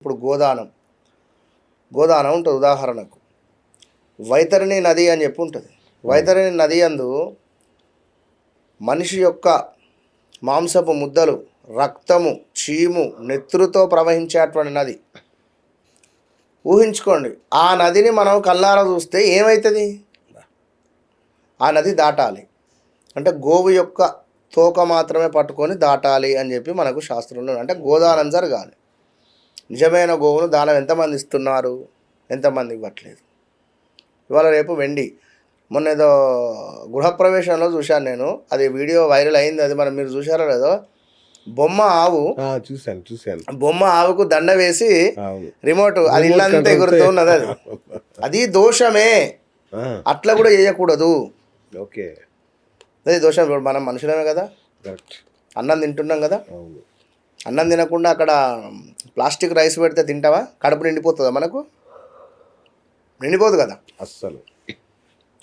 ఇప్పుడు గోదానం. గోదానం ఉంటుంది ఉదాహరణకు. వైతరిణి నది అని చెప్పి ఉంటుంది. వైతరిణి నది అందు మనిషి యొక్క మాంసపు ముద్దలు రక్తము చీము నెత్రుతో ప్రవహించేటువంటి నది. ఊహించుకోండి ఆ నదిని మనం కల్లారా చూస్తే ఏమవుతుంది ఆ నది దాటాలి. అంటే గోవు యొక్క తోక మాత్రమే పట్టుకొని దాటాలి అని చెప్పి మనకు శాస్త్రంలో అంటే గోదానం జరగాలి. నిజమైన గోవును దానం ఎంతమంది ఇస్తున్నారు? ఎంతమంది ఇవ్వట్లేదు? ఇవాళ రేపు వెండి. మొన్న ఏదో గృహప్రవేశంలో చూశాను నేను. అది వీడియో వైరల్ అయింది. అది మనం మీరు చూశారో లేదో? బొమ్మ ఆవు. చూశాను చూశాను. బొమ్మ ఆవుకు దండ వేసి రిమోట్ అది ఇల్లంతా ఎగురుతున్నది అది. అది దోషమే. అట్లా కూడా చేయకూడదు. ఓకే. అది దోషం మనం మనుషులమే కదా? అన్నం తింటున్నాం కదా? అన్నం తినకుండా అక్కడ ప్లాస్టిక్ రైస్ పెడితే తింటావా? కడుపు నిండిపోతుందా మనకు? నిండిపోదు కదా? అస్సలు.